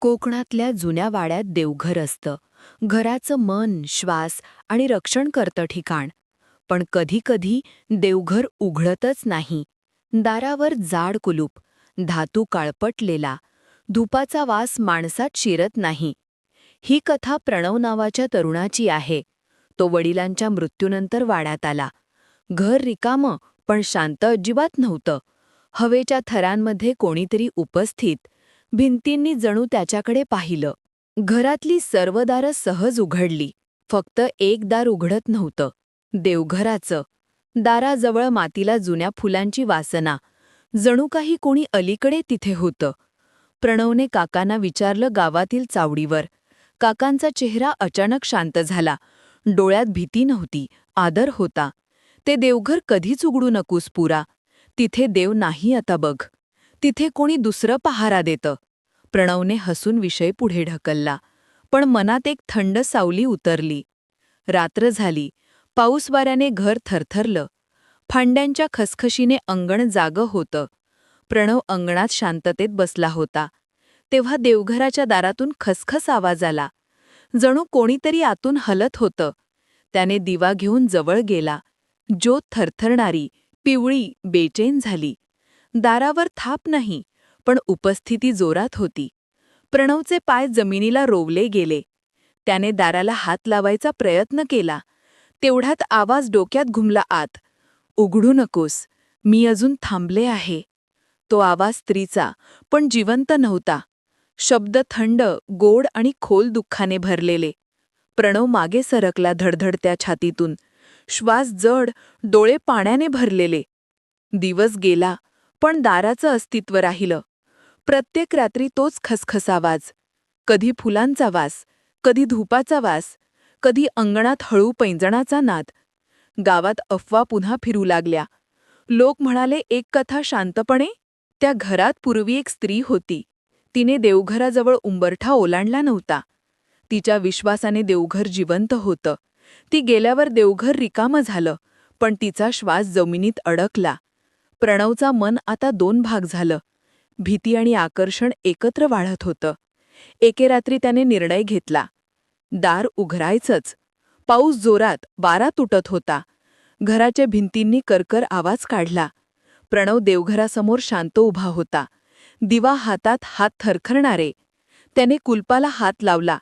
कोकणातल्या जुन्या वाड्यात देवघर असतं. घराचं मन श्वास आणि रक्षण करतं ठिकाण. पण कधीकधी देवघर उघडतच नाही. दारावर जाड कुलूप धातू काळपटलेला धुपाचा वास माणसात शिरत नाही. ही कथा प्रणव नावाच्या तरुणाची आहे. तो वडिलांच्या मृत्यूनंतर वाड्यात आला. घर रिकामं पण शांत अजिबात नव्हतं. हवेच्या थरांमध्ये कोणीतरी उपस्थित भिंतींनी जणू त्याच्याकडे पाहिलं. घरातली सर्व दारं सहज उघडली. फक्त एक दार उघडत नव्हतं. देवघराचं. दाराजवळ मातीला जुन्या फुलांची वासना. जणू काही कोणी अलीकडे तिथे होतं. प्रणवने काकांना विचारलं गावातील चावडीवर. काकांचा चेहरा अचानक शांत झाला. डोळ्यात भीती नव्हती. आदर होता. ते देवघर कधीच उघडू नकोस पुरा. तिथे देव नाही आता बघ. तिथे कोणी दुसरं पहारा देतं. प्रणवने हसून विषय पुढे ढकलला पण मनात एक थंड सावली उतरली. रात्र झाली पाऊस वाऱ्याने घर थरथरलं फांड्यांच्या खसखशीने अंगण जागं होतं. प्रणव अंगणात शांततेत बसला होता. तेव्हा देवघराच्या दारातून खसखस आवाज आला. जणू कोणीतरी आतून हलत होतं. त्याने दिवा घेऊन जवळ गेला. ज्योत थरथरणारी पिवळी बेचैन झाली. दारावर थाप नाही पण उपस्थिती जोरात होती. प्रणवचे पाय जमिनीला रोवले गेले. त्याने दाराला हात लावायचा प्रयत्न केला. तेवढ्यात आवाज डोक्यात घुमला आत. उघडू नकोस मी अजून थांबले आहे. तो आवाज स्त्रीचा पण जिवंत नव्हता. शब्द थंड गोड आणि खोल दुःखाने भरलेले. प्रणव मागे सरकला धडधडत्या छातीतून. श्वास जड डोळे पाण्याने भरलेले. दिवस गेला पण दाराचं अस्तित्व राहिलं. प्रत्येक रात्री तोच खसखस आवाज कधी फुलांचा वास कधी धुपाचा वास कधी अंगणात हळू पैंजणाचा नाद. गावात अफवा पुन्हा फिरू लागल्या. लोक म्हणाले एक कथा शांतपणे? त्या घरात पूर्वी एक स्त्री होती. तिने देवघराजवळ उंबरठा ओलांडला नव्हता. तिच्या विश्वासाने देवघर जिवंत होतं. ती गेल्यावर देवघर रिकामं झालं पण तिचा श्वास जमिनीत अडकला. प्रणवचा मन आता दोन भाग झालं. भीती आणि आकर्षण एकत्र वाढत होतं. एके रात्री त्याने निर्णय घेतला. दार उघडायचंच. पाऊस जोरात वारा तुटत होता. घराच्या भिंतींनी करकर आवाज काढला. प्रणव देवघरासमोर शांत उभा होता. दिवा हातात हात थरखरणारे त्याने कुलपाला हात लावला.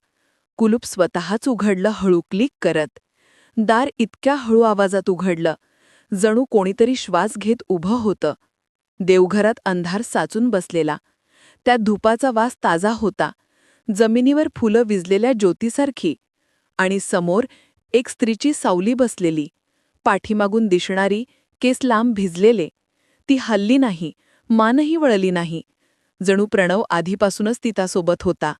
कुलूप स्वतःच उघडलं हळू क्लिक करत. दार इतक्या हळू आवाजात उघडलं. जणू कोणीतरी श्वास घेत उभं होतं. देवघरात अंधार साचून बसलेला. त्या धुपाचा वास ताजा होता. जमिनीवर फुलं विजलेल्या ज्योतीसारखी. आणि समोर एक स्त्रीची सावली बसलेली. पाठीमागून दिसणारी केस लांब भिजलेले. ती हल्ली नाही मानही वळली नाही. जणू प्रणव आधीपासूनच तितासोबत होता.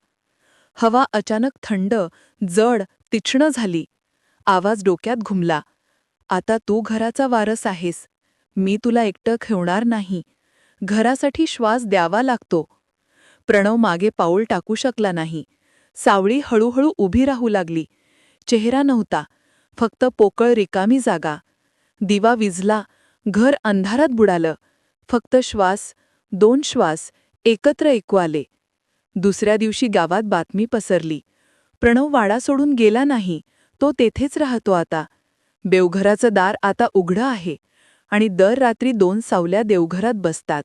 हवा अचानक थंड जड तीक्ष्ण झाली. आवाज डोक्यात घुमला. आता तू घराचा वारस आहेस. मी तुला एकटं ठेवणार नाही. घरासाठी श्वास द्यावा लागतो. प्रणव मागे पाऊल टाकू शकला नाही. सावळी हळूहळू उभी राहू लागली. चेहरा नव्हता. फक्त पोकळ रिकामी जागा. दिवा विझला घर अंधारात बुडालं. फक्त श्वास दोन श्वास एकत्र ऐकू आले. दुसऱ्या दिवशी गावात बातमी पसरली. प्रणव वाडा सोडून गेला नाही. तो तेथेच राहतो आता. देवघराचं दार आता उघडं आहे आणि दर रात्री दोन सावल्या देवघरात बसतात.